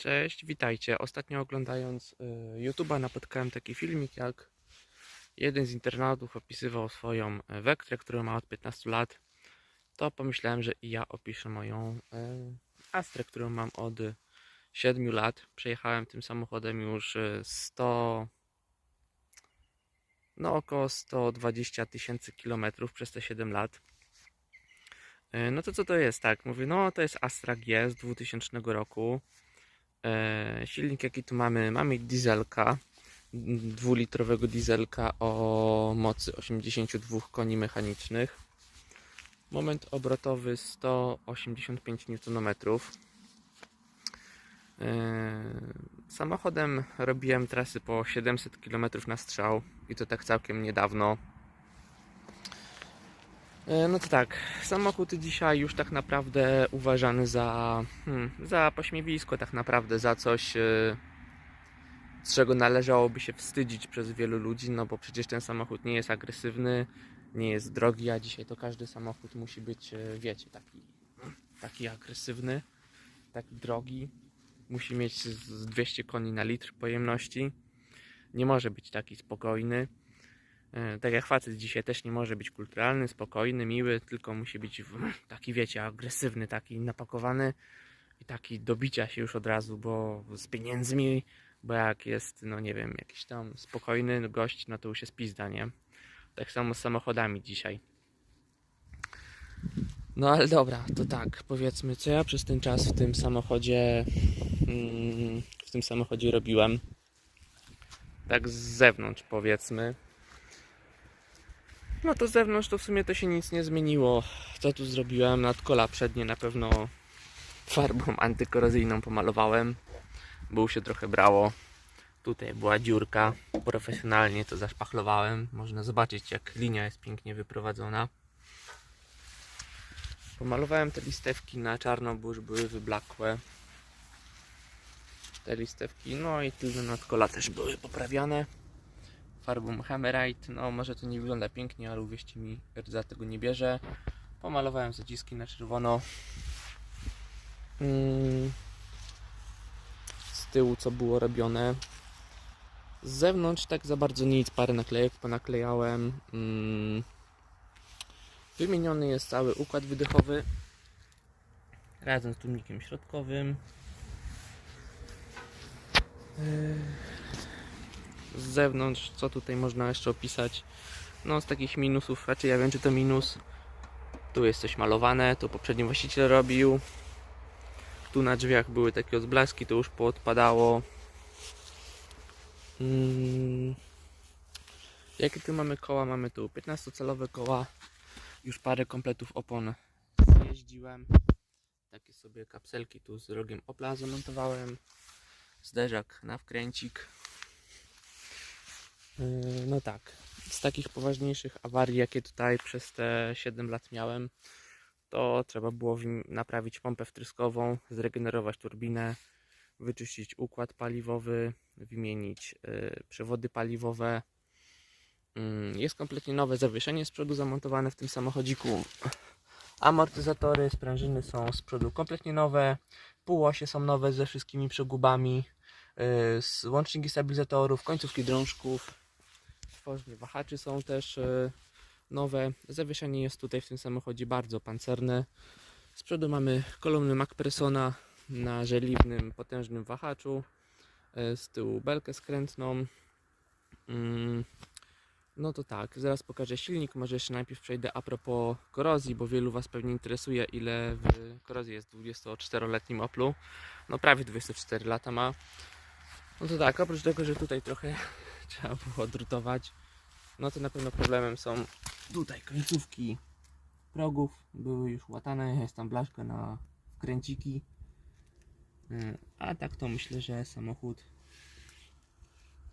Cześć, witajcie. Ostatnio oglądając y, YouTube'a napotkałem taki filmik, jak jeden z internautów opisywał swoją e, Vectrę, którą ma od 15 lat. To pomyślałem, że i ja opiszę moją y, Astrę, którą mam od 7 lat. Przejechałem tym samochodem już y, 100, no około 120 tysięcy kilometrów przez te 7 lat. Y, No to co to jest? Tak, mówię, no to jest Astra G z 2000 roku. E, silnik jaki tu mamy? Mamy dieselka, dwulitrowego dieselka o mocy 82 koni mechanicznych. Moment obrotowy 185 Nm. E, Samochodem robiłem trasy po 700 km na strzał i to tak całkiem niedawno. E, No to tak, samochód dzisiaj już tak naprawdę uważany za, hmm, za pośmiewisko, tak naprawdę za coś, e, z czego należałoby się wstydzić przez wielu ludzi, no bo przecież ten samochód nie jest agresywny, nie jest drogi, a dzisiaj to każdy samochód musi być, e, wiecie, taki, taki agresywny, taki drogi, musi mieć z 200 koni na litr pojemności, nie może być taki spokojny. E, Tak jak facet dzisiaj też nie może być kulturalny, spokojny, miły, tylko musi być taki, wiecie, agresywny, taki napakowany i taki do bicia się już od razu, bo z pieniędzmi, bo jak jest, no nie wiem, jakiś tam spokojny gość, no to już jest pizda, nie? Tak samo z samochodami dzisiaj. No ale dobra, to tak, powiedzmy, co ja przez ten czas w tym samochodzie, mm, w tym samochodzie robiłem. Tak z zewnątrz, powiedzmy. No to z zewnątrz to w sumie to się nic nie zmieniło. Co tu zrobiłem? Nadkola przednie na pewno farbą antykorozyjną pomalowałem, już się trochę brało. Tutaj była dziurka. Profesjonalnie to zaszpachlowałem. Można zobaczyć jak linia jest pięknie wyprowadzona. Pomalowałem te listewki na czarno, bo już były wyblakłe. Te listewki, no i tylne nadkola też były poprawiane farbą Hammerite. No może to nie wygląda pięknie, ale uwierzcie mi, rdza tego nie bierze. Pomalowałem zaciski na czerwono. Mm. Z tyłu co było robione. Z zewnątrz tak za bardzo nic, parę naklejek ponaklejałem. Mm. Wymieniony jest cały układ wydechowy razem z tłumnikiem środkowym. Z zewnątrz, co tutaj można jeszcze opisać. No z takich minusów, raczej ja wiem czy to minus. Tu jest coś malowane, to poprzedni właściciel robił. Tu na drzwiach były takie odblaski, to już poodpadało. Mm. Jakie tu mamy koła? Mamy tu 15-calowe koła. Już parę kompletów opon jeździłem. Takie sobie kapselki tu z rogiem Opla zamontowałem. Zderzak na wkręcik. Yy, No tak, z takich poważniejszych awarii, jakie tutaj przez te 7 lat miałem, to trzeba było naprawić pompę wtryskową, zregenerować turbinę, wyczyścić układ paliwowy, wymienić yy, przewody paliwowe. Yy, Jest kompletnie nowe zawieszenie z przodu zamontowane w tym samochodziku. Amortyzatory, sprężyny są z przodu kompletnie nowe, półosie są nowe ze wszystkimi przegubami, łączniki stabilizatorów, końcówki drążków. Tworznie wahaczy są też e, nowe. Zawieszenie jest tutaj w tym samochodzie bardzo pancerne. Z przodu mamy kolumny MacPersona na żeliwnym, potężnym wahaczu. E, Z tyłu belkę skrętną. Mm, No to tak, zaraz pokażę silnik. Może jeszcze najpierw przejdę a propos korozji, bo wielu Was pewnie interesuje, ile w korozji jest w 24-letnim Oplu. No prawie 24 lata ma. No to tak, oprócz tego, że tutaj trochę trzeba było drutować, no to na pewno problemem są tutaj końcówki progów, były już łatane, jest tam blaszka na kręciki. Mm, A tak to myślę, że samochód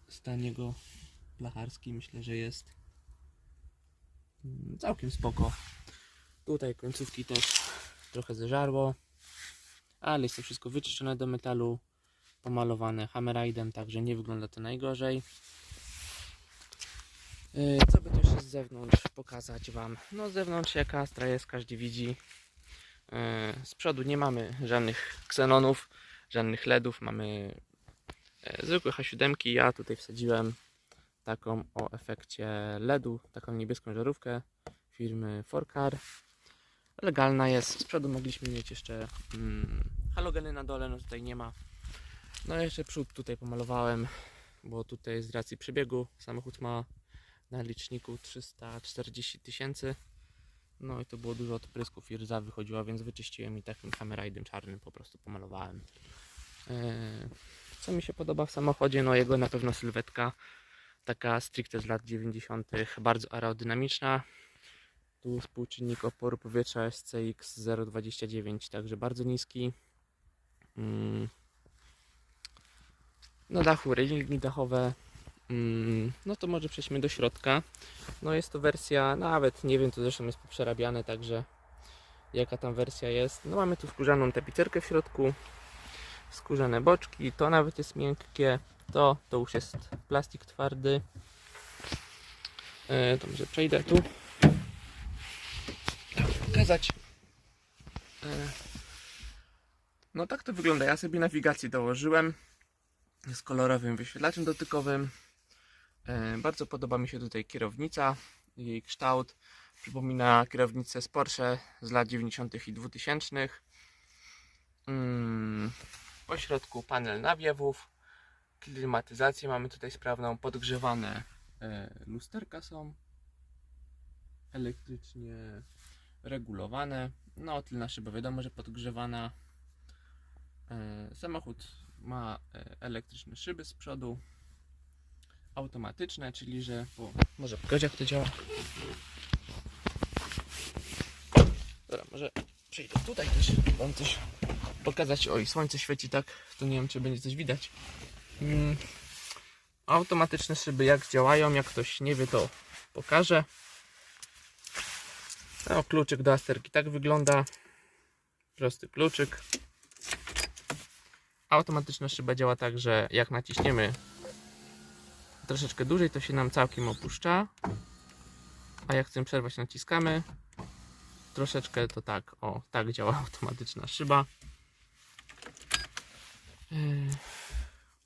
stan jego blacharski myślę, że jest mm, całkiem spoko. Tutaj końcówki też trochę zeżarło, ale jest to wszystko wyczyszczone do metalu pomalowane hammerite'em, także nie wygląda to najgorzej. Yy, Co by tu jeszcze z zewnątrz pokazać Wam? No z zewnątrz jaka Astra jest, każdy widzi. Yy, Z przodu nie mamy żadnych ksenonów. żadnych LEDów. Mamy e, zwykłe H7. Ja tutaj wsadziłem taką o efekcie LEDu, taką niebieską żarówkę firmy Forcar. Legalna jest. Z przodu mogliśmy mieć jeszcze mm, halogeny na dole, no tutaj nie ma. No jeszcze przód tutaj pomalowałem, bo tutaj z racji przebiegu samochód ma na liczniku 340 tysięcy. No i to było dużo odprysków i rdza wychodziła, więc wyczyściłem i takim hammerite'em czarnym po prostu pomalowałem. Eee, Co mi się podoba w samochodzie? No jego na pewno sylwetka taka stricte z lat 90. bardzo aerodynamiczna. Tu współczynnik oporu powietrza SCX 0,29, także bardzo niski. Mm. Na dachu railingi dachowe. Mm, No to może przejdźmy do środka. No jest to wersja, nawet nie wiem, to zresztą jest poprzerabiane, także jaka tam wersja jest. No mamy tu skórzaną tapicerkę w środku, skórzane boczki, to nawet jest miękkie, to, to już jest plastik twardy. E, to może przejdę tu. Tak, pokazać. E, no tak to wygląda. Ja sobie nawigację dołożyłem z kolorowym wyświetlaczem dotykowym. E, Bardzo podoba mi się tutaj kierownica. Jej kształt przypomina kierownicę z Porsche z lat 90. i 2000. Mm, Po środku panel nawiewów, klimatyzację mamy tutaj sprawną, podgrzewane e, lusterka są elektrycznie regulowane. No, tylna szyba wiadomo, że podgrzewana. E, Samochód ma elektryczne szyby z przodu, automatyczne, czyli że po, może pokażę jak to działa. Dobra, może przejdę tutaj też, wam coś pokazać. Oj, słońce świeci tak, to nie wiem czy będzie coś widać. Mm, automatyczne szyby jak działają, jak ktoś nie wie to pokażę. No, kluczyk do asterki tak wygląda. Prosty kluczyk. Automatyczna szyba działa tak, że jak naciśniemy troszeczkę dłużej, to się nam całkiem opuszcza. A jak chcemy przerwać, naciskamy. Troszeczkę to tak, o, tak działa automatyczna szyba. Yy,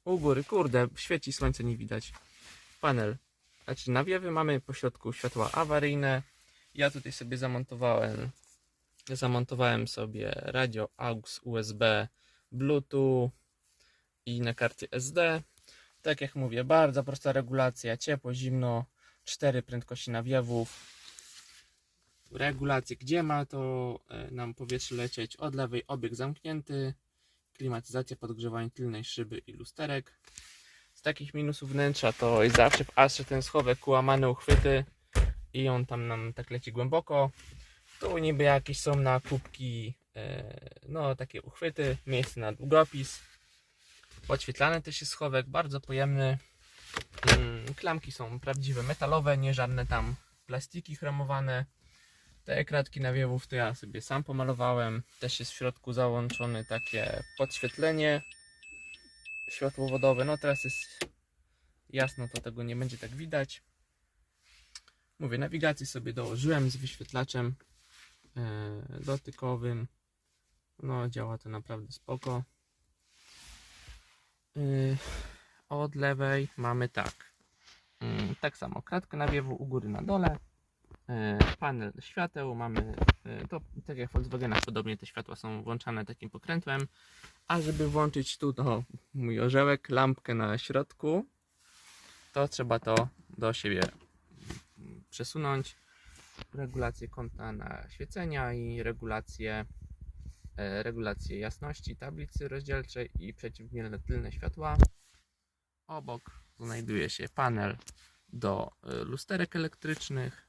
U góry, kurde, świeci słońce, nie widać. Panel. Znaczy nawiewy mamy po środku światła awaryjne. Ja tutaj sobie zamontowałem zamontowałem sobie radio AUX USB Bluetooth i na karcie SD. Tak jak mówię, bardzo prosta regulacja, ciepło, zimno, cztery prędkości nawiewów. Regulacje, gdzie ma to e, nam powietrze lecieć, od lewej obieg zamknięty, klimatyzacja, podgrzewanie tylnej szyby i lusterek. Z takich minusów wnętrza to jest zawsze w Astrze ten schowek łamane uchwyty i on tam nam tak leci głęboko. Tu niby jakieś są na kubki, e, no takie uchwyty, miejsce na długopis. Podświetlany też jest schowek, bardzo pojemny. Mm, Klamki są prawdziwe, metalowe, nie żadne tam plastiki chromowane. Te kratki nawiewów to ja sobie sam pomalowałem. Też jest w środku załączone takie podświetlenie światłowodowe. No teraz jest jasno, to tego nie będzie tak widać. Mówię, nawigację sobie dołożyłem z wyświetlaczem e, dotykowym. No, działa to naprawdę spoko. Y, Od lewej mamy tak. Mm, Tak samo, kratkę nawiewu u góry na dole. E, Panel świateł mamy, to tak jak w Volkswagenach podobnie te światła są włączane takim pokrętłem. A żeby włączyć tu to mój orzełek, lampkę na środku, to trzeba to do siebie przesunąć. Regulację kąta na świecenia i regulację, regulację jasności tablicy rozdzielczej i przeciwmielne tylne światła. Obok znajduje się panel do e, lusterek elektrycznych,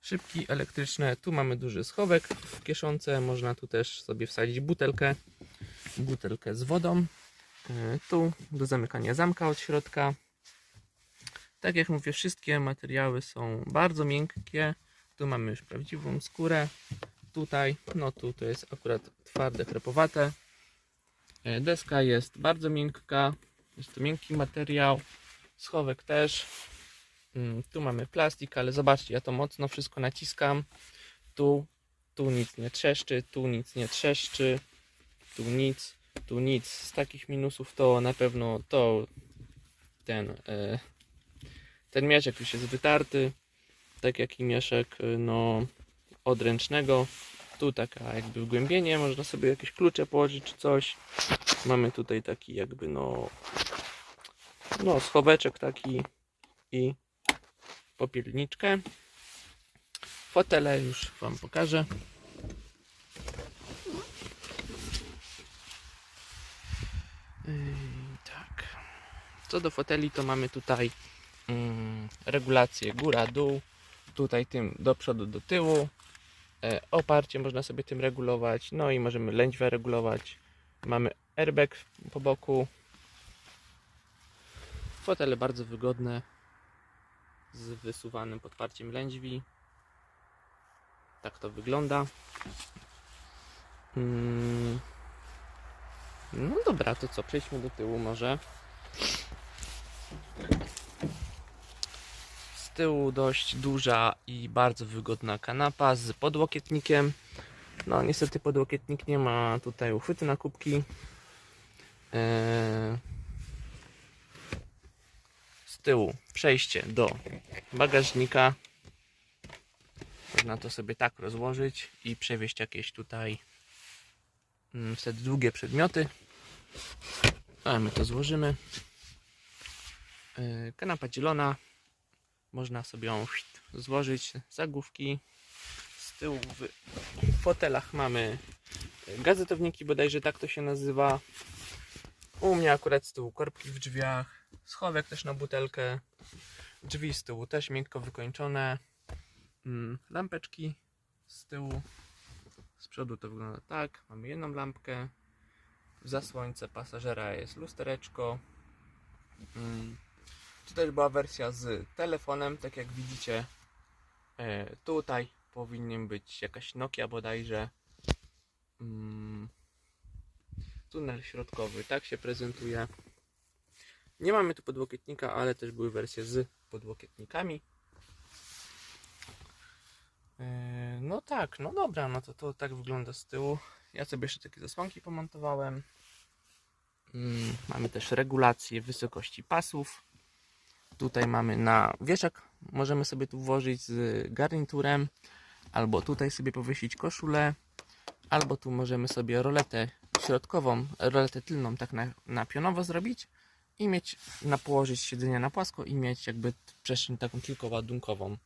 szybki elektryczne. Tu mamy duży schowek w kieszonce. Można tu też sobie wsadzić butelkę, butelkę z wodą. E, Tu do zamykania zamka od środka. Tak jak mówię, wszystkie materiały są bardzo miękkie. Tu mamy już prawdziwą skórę. Tutaj, no tu to jest akurat twarde, krepowate. E, Deska jest bardzo miękka. Jest to miękki materiał. Schowek też. Mm, Tu mamy plastik, ale zobaczcie, ja to mocno wszystko naciskam. Tu, tu nic nie trzeszczy, tu nic nie trzeszczy, tu nic. Tu nic. Z takich minusów to na pewno to ten e, ten mieszek już jest wytarty. Tak jak i mieszek no odręcznego. Tu taka jakby wgłębienie, można sobie jakieś klucze położyć czy coś. Mamy tutaj taki jakby no no schoweczek taki i popielniczkę. Fotele już Wam pokażę. Tak. Co do foteli, to mamy tutaj mm, regulację góra-dół. Tutaj tym do przodu, do tyłu. E, oparcie można sobie tym regulować. No i możemy lędźwę regulować. Mamy airbag po boku. Fotele bardzo wygodne. Z wysuwanym podparciem lędźwi. Tak to wygląda. Mm. No dobra, to co? Przejdźmy do tyłu może. Tyłu dość duża i bardzo wygodna kanapa z podłokietnikiem. No niestety podłokietnik nie ma tutaj uchwytu na kubki. Eee, Z tyłu przejście do bagażnika. Można to sobie tak rozłożyć i przewieźć jakieś tutaj mm, wtedy długie przedmioty. A my to złożymy. Yy, Kanapa dzielona. Można sobie ją złożyć. Zagłówki. Z tyłu w fotelach mamy gazetowniki, bodajże tak to się nazywa. U mnie akurat z tyłu korbki w drzwiach. Schowek też na butelkę. Drzwi z tyłu też miękko wykończone. Mm, Lampeczki z tyłu. Z przodu to wygląda tak. Mamy jedną lampkę. W zasłońce pasażera jest lustereczko. Mm. Tutaj była wersja z telefonem, tak jak widzicie. E, tutaj powinien być jakaś Nokia bodajże. Mm. Tunel środkowy, tak się prezentuje. Nie mamy tu podłokietnika, ale też były wersje z podłokietnikami. E, No tak, no dobra, no to, to tak wygląda z tyłu. Ja sobie jeszcze takie zasłonki pomontowałem. Mm, Mamy też regulację wysokości pasów. Tutaj mamy na wieszak, możemy sobie tu włożyć z garniturem, albo tutaj sobie powiesić koszulę, albo tu możemy sobie roletę środkową, roletę tylną tak na, na pionowo zrobić i mieć, na położyć siedzenie na płasko i mieć jakby przestrzeń taką tylko ładunkową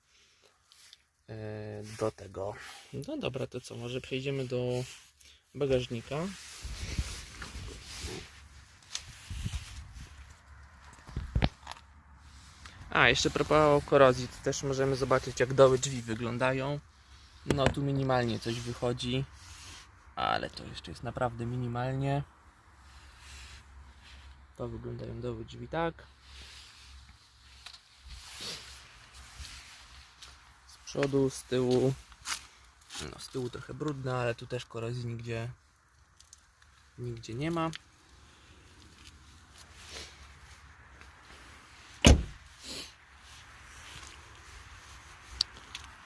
e, do tego. No dobra, to co, może przejdziemy do bagażnika. A, jeszcze propos korozji, to też możemy zobaczyć jak doły drzwi wyglądają. No tu minimalnie coś wychodzi, ale to jeszcze jest naprawdę minimalnie. To wyglądają doły drzwi tak. Z przodu, z tyłu. No z tyłu trochę brudne, ale tu też korozji nigdzie nigdzie nie ma.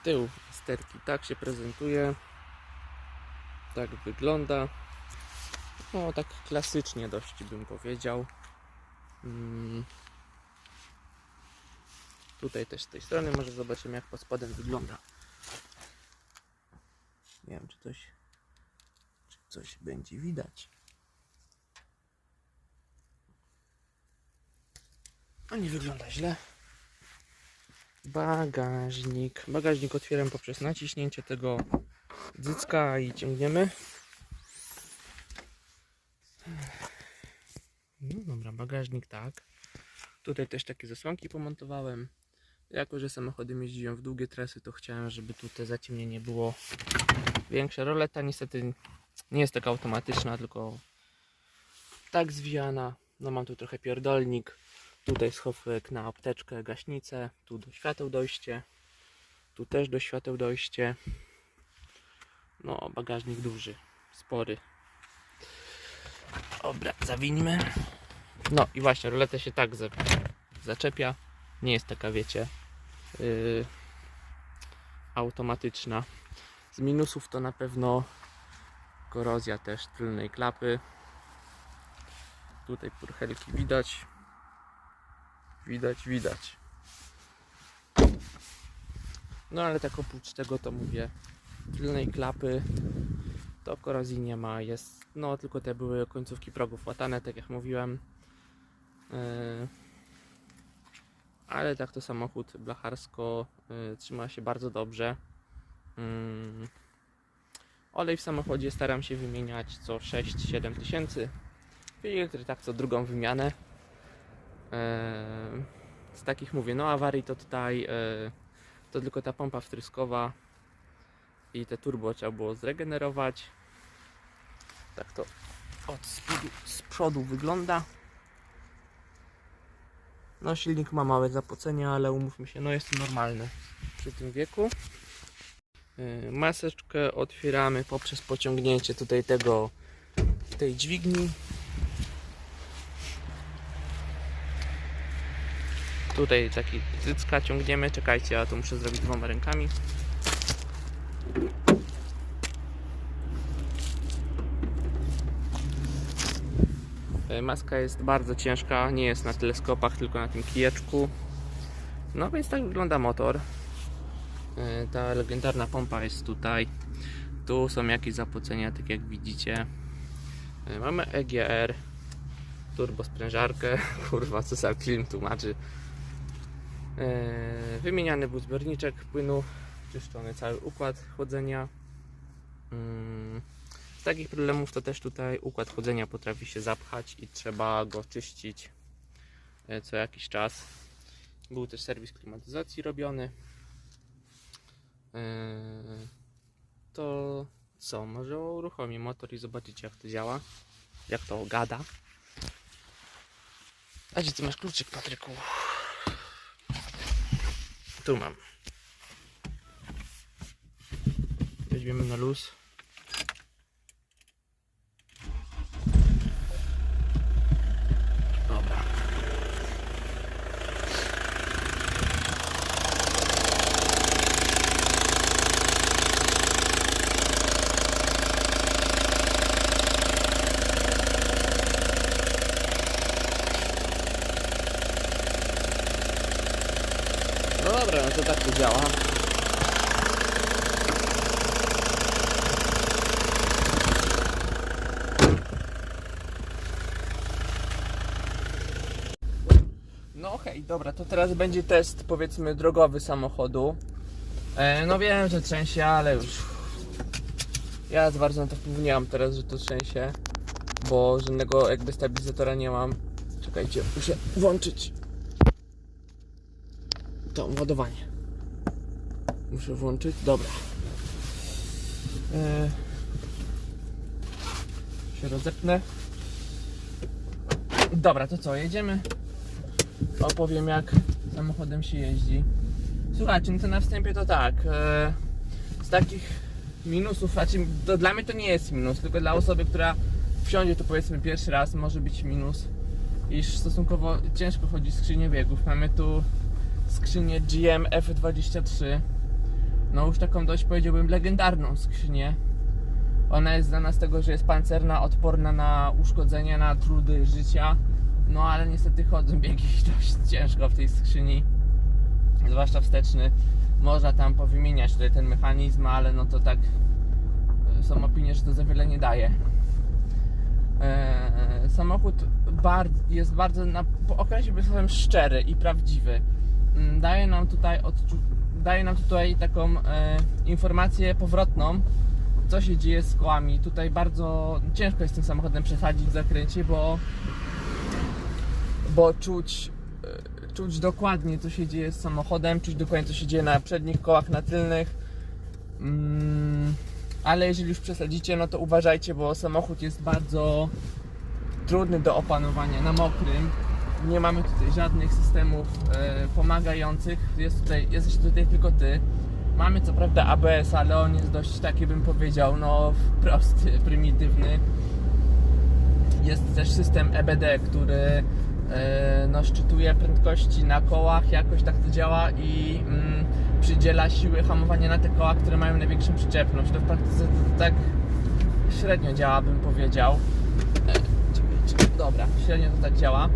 Tył sterki tak się prezentuje. Tak wygląda. No tak klasycznie dość bym powiedział. Mm. Tutaj też z tej strony może zobaczymy jak pod spodem wygląda. Nie wiem czy coś czy coś będzie widać. A nie wygląda źle. Bagażnik. Bagażnik otwieram poprzez naciśnięcie tego dycka i ciągniemy. No dobra, bagażnik tak. Tutaj też takie zasłonki pomontowałem. Jako, że samochodem jeździłem w długie trasy, to chciałem, żeby tu te zaciemnienie było większe. Roleta niestety nie jest taka automatyczna, tylko tak zwijana. No mam tu trochę pierdolnik. Tutaj schowek na apteczkę, gaśnicę. Tu do świateł dojście. Tu też do świateł dojście. No, bagażnik duży, spory. Dobra, zawinimy. No i właśnie, roleta się tak za, zaczepia. Nie jest taka, wiecie, yy, automatyczna. Z minusów to na pewno korozja też tylnej klapy. Tutaj purchelki widać. Widać, widać. No ale tak oprócz tego to mówię, tylnej klapy to korozji nie ma, jest, no tylko te były końcówki progów łatane, tak jak mówiłem. Yy, ale tak to samochód blacharsko yy, trzyma się bardzo dobrze. Yy, olej w samochodzie staram się wymieniać co 6-7 tysięcy. Filtry tak co drugą wymianę. Yy, z takich mówię, no awarii to tutaj yy, to tylko ta pompa wtryskowa i te turbo trzeba było zregenerować. Tak to od spodu, z przodu wygląda. No silnik ma małe zapocenia, ale umówmy się, no jest to normalne przy tym wieku. Yy, Maseczkę otwieramy poprzez pociągnięcie tutaj tego tej dźwigni. Tutaj taki cycka ciągniemy. Czekajcie, ja to muszę zrobić dwoma rękami. E, Maska jest bardzo ciężka, nie jest na teleskopach, tylko na tym kijeczku. No więc tak wygląda motor. E, Ta legendarna pompa jest tutaj. Tu są jakieś zapocenia, tak jak widzicie. E, Mamy EGR, turbo sprężarkę. Kurwa, co za film tłumaczy. E, Wymieniany był zbiorniczek płynu, czyszczony cały układ chłodzenia. Mm, Z takich problemów to też tutaj układ chłodzenia potrafi się zapchać i trzeba go czyścić e, co jakiś czas. Był też serwis klimatyzacji robiony. E, To co? Może uruchomię motor i zobaczycie jak to działa. Jak to gada. A gdzie ty masz kluczyk, Patryku? Tu mam. Weźmiemy na luz. Dobra. No dobra, no to tak to działa. No okej, dobra, to teraz będzie test powiedzmy drogowy samochodu. E, no wiem, że trzęsie, ale już. Ja za bardzo na to wpływu teraz, że to trzęsie, bo żadnego jakby stabilizatora nie mam. Czekajcie, muszę włączyć to ładowanie. Muszę włączyć. Dobra. E, się rozepnę. Dobra, to co, jedziemy? Opowiem jak samochodem się jeździ. Słuchajcie, no to na wstępie to tak. E, z takich minusów, znaczy to dla mnie to nie jest minus, tylko dla osoby, która wsiądzie to powiedzmy pierwszy raz może być minus, iż stosunkowo ciężko chodzi skrzynię biegów. Mamy tu skrzynię GM F23. No już taką dość powiedziałbym legendarną skrzynię. Ona jest znana z tego, że jest pancerna, odporna na uszkodzenia, na trudy życia. No ale niestety chodzą biegi dość ciężko w tej skrzyni. Zwłaszcza wsteczny. Można tam powymieniać tutaj ten mechanizm, ale no to tak e, są opinie, że to za wiele nie daje. Eee, samochód bar- jest bardzo, na, słowem szczery i prawdziwy. Mm, Daje nam tutaj, odczu- daje nam tutaj taką e, informację powrotną, co się dzieje z kołami. Tutaj bardzo ciężko jest tym samochodem przesadzić w zakręcie, bo, bo czuć, e, czuć dokładnie, co się dzieje z samochodem, czuć dokładnie, co się dzieje na przednich kołach, na tylnych. Mm, ale jeżeli już przesadzicie, no to uważajcie, bo samochód jest bardzo trudny do opanowania na mokrym. Nie mamy tutaj żadnych systemów e, pomagających. Jest tutaj, jesteś tutaj tylko ty. Mamy co prawda ABS, ale on jest dość taki bym powiedział, no prosty, prymitywny. Jest też system EBD, który e, no, szczytuje prędkości na kołach, jakoś tak to działa i mm, przydziela siły hamowania na te koła, które mają największą przyczepność. To w praktyce to tak średnio działa, bym powiedział. E, czekajcie, dobra. dobra, średnio to tak działa.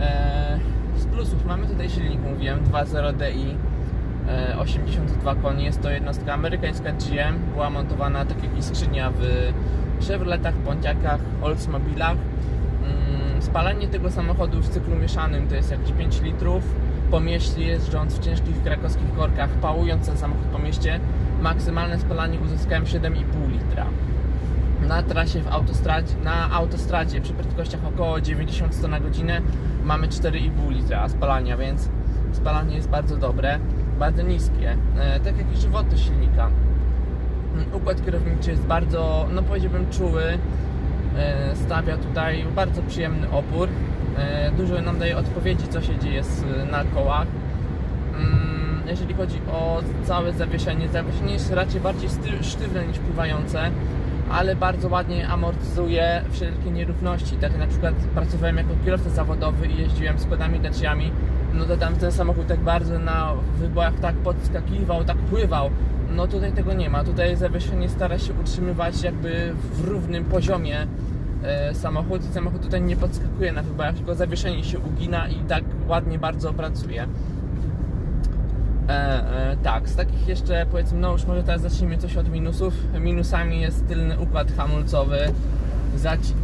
E, z plusów mamy tutaj silnik, mówiłem, 2.0 Di, e, 82 koni, jest to jednostka amerykańska GM, była montowana tak jak i skrzynia w Chevroletach, Pontiacach, Oldsmobilach. Mm, Spalanie tego samochodu w cyklu mieszanym to jest jakieś 5 litrów. Po mieście jeżdżąc w ciężkich krakowskich korkach, pałując ten samochód po mieście, maksymalne spalanie uzyskałem 7,5 litra. Na trasie w autostradzie, na autostradzie przy prędkościach około 90-100 na godzinę mamy 4,5 litra spalania, więc spalanie jest bardzo dobre, bardzo niskie. E, tak jak i żywoty silnika. Mm, Układ kierowniczy jest bardzo, no powiedziałbym, czuły. E, Stawia tutaj bardzo przyjemny opór. E, Dużo nam daje odpowiedzi, co się dzieje na kołach. Mm, Jeżeli chodzi o całe zawieszenie, zawieszenie jest raczej bardziej sztywne niż pływające, ale bardzo ładnie amortyzuje wszelkie nierówności. Tak na przykład pracowałem jako kierowca zawodowy i jeździłem składami daciami, no to tam ten samochód tak bardzo na wybojach tak podskakiwał, tak pływał. No tutaj tego nie ma. Tutaj zawieszenie stara się utrzymywać jakby w równym poziomie e, samochód i samochód tutaj nie podskakuje na wybojach, tylko zawieszenie się ugina i tak ładnie bardzo pracuje. E, e, tak, z takich jeszcze powiedzmy, no już może teraz zacznijmy coś od minusów. Minusami jest tylny układ hamulcowy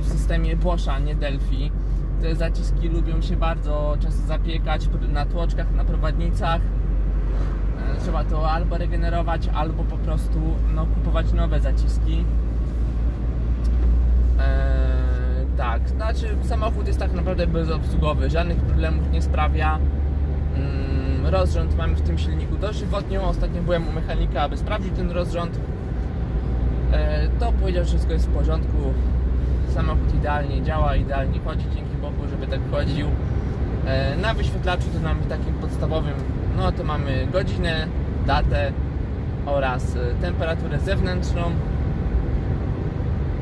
w systemie Boscha, nie Delphi. Te zaciski lubią się bardzo często zapiekać na tłoczkach, na prowadnicach. E, Trzeba to albo regenerować, albo po prostu no, kupować nowe zaciski. Eee, tak, znaczy samochód jest tak naprawdę bezobsługowy, żadnych problemów nie sprawia. Mm, rozrząd mamy w tym silniku dożywotnią. Ostatnio byłem u mechanika, aby sprawdzić ten rozrząd. Eee, to powiedział, że wszystko jest w porządku. Samochód idealnie działa, idealnie chodzi, dzięki Bogu, żeby tak chodził. Eee, na wyświetlaczu to mamy takim podstawowym, no to mamy godzinę, datę oraz e, temperaturę zewnętrzną.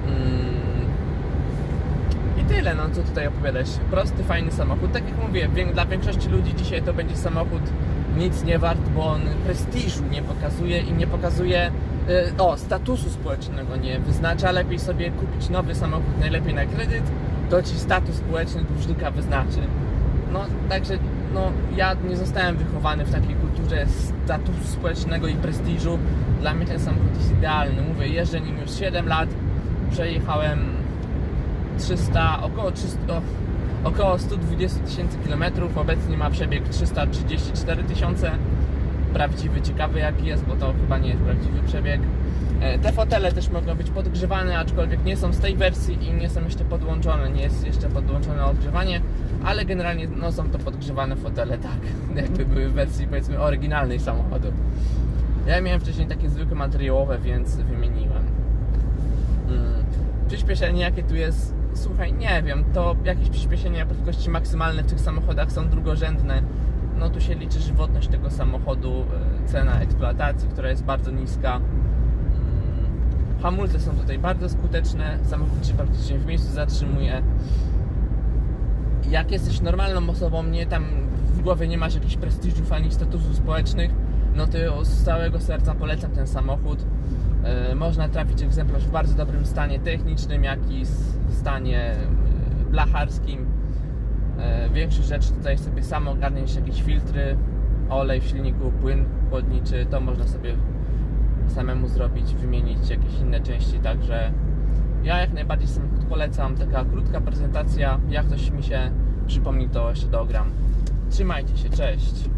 Mm, i tyle, no co tutaj opowiadać. Prosty, fajny samochód. Tak jak mówię, wię- dla większości ludzi dzisiaj to będzie samochód nic nie wart, bo on prestiżu nie pokazuje i nie pokazuje e, o, statusu społecznego nie wyznacza. Lepiej sobie kupić nowy samochód, najlepiej na kredyt, to ci status społeczny dłużnika wyznaczy. No, także no, ja nie zostałem wychowany w takiej kulturze statusu społecznego i prestiżu. Dla mnie ten samochód jest idealny. Mówię, jeżdżę nim już 7 lat, przejechałem 300, około 300, o, około 120 tysięcy kilometrów. Obecnie ma przebieg 334 tysiące. Prawdziwy, ciekawy jaki jest, bo to chyba nie jest prawdziwy przebieg. E, Te fotele też mogą być podgrzewane, aczkolwiek nie są z tej wersji i nie są jeszcze podłączone, nie jest jeszcze podłączone ogrzewanie, ale generalnie no, są to podgrzewane fotele, tak, jakby były w wersji powiedzmy oryginalnej samochodu. Ja miałem wcześniej takie zwykłe materiałowe, więc wymieniłem. Mm. Przyspieszenie jakie tu jest, słuchaj, nie wiem, to jakieś przyspieszenia prędkości maksymalne w tych samochodach są drugorzędne. No tu się liczy żywotność tego samochodu, e, cena eksploatacji, która jest bardzo niska. Mm. Hamulce są tutaj bardzo skuteczne, samochód się praktycznie w miejscu zatrzymuje. Jak jesteś normalną osobą, nie tam w głowie nie masz jakichś prestiżów ani statusów społecznych, no to z całego serca polecam ten samochód. E, Można trafić egzemplarz w bardzo dobrym stanie technicznym, jak i s- stanie e, blacharskim. E, Większość rzeczy tutaj sobie sam ogarniesz, jakieś filtry, olej w silniku, płyn chłodniczy, to można sobie samemu zrobić, wymienić jakieś inne części, także ja jak najbardziej samochód polecam, taka krótka prezentacja, jak coś mi się przypomni to jeszcze dogram. Trzymajcie się, cześć!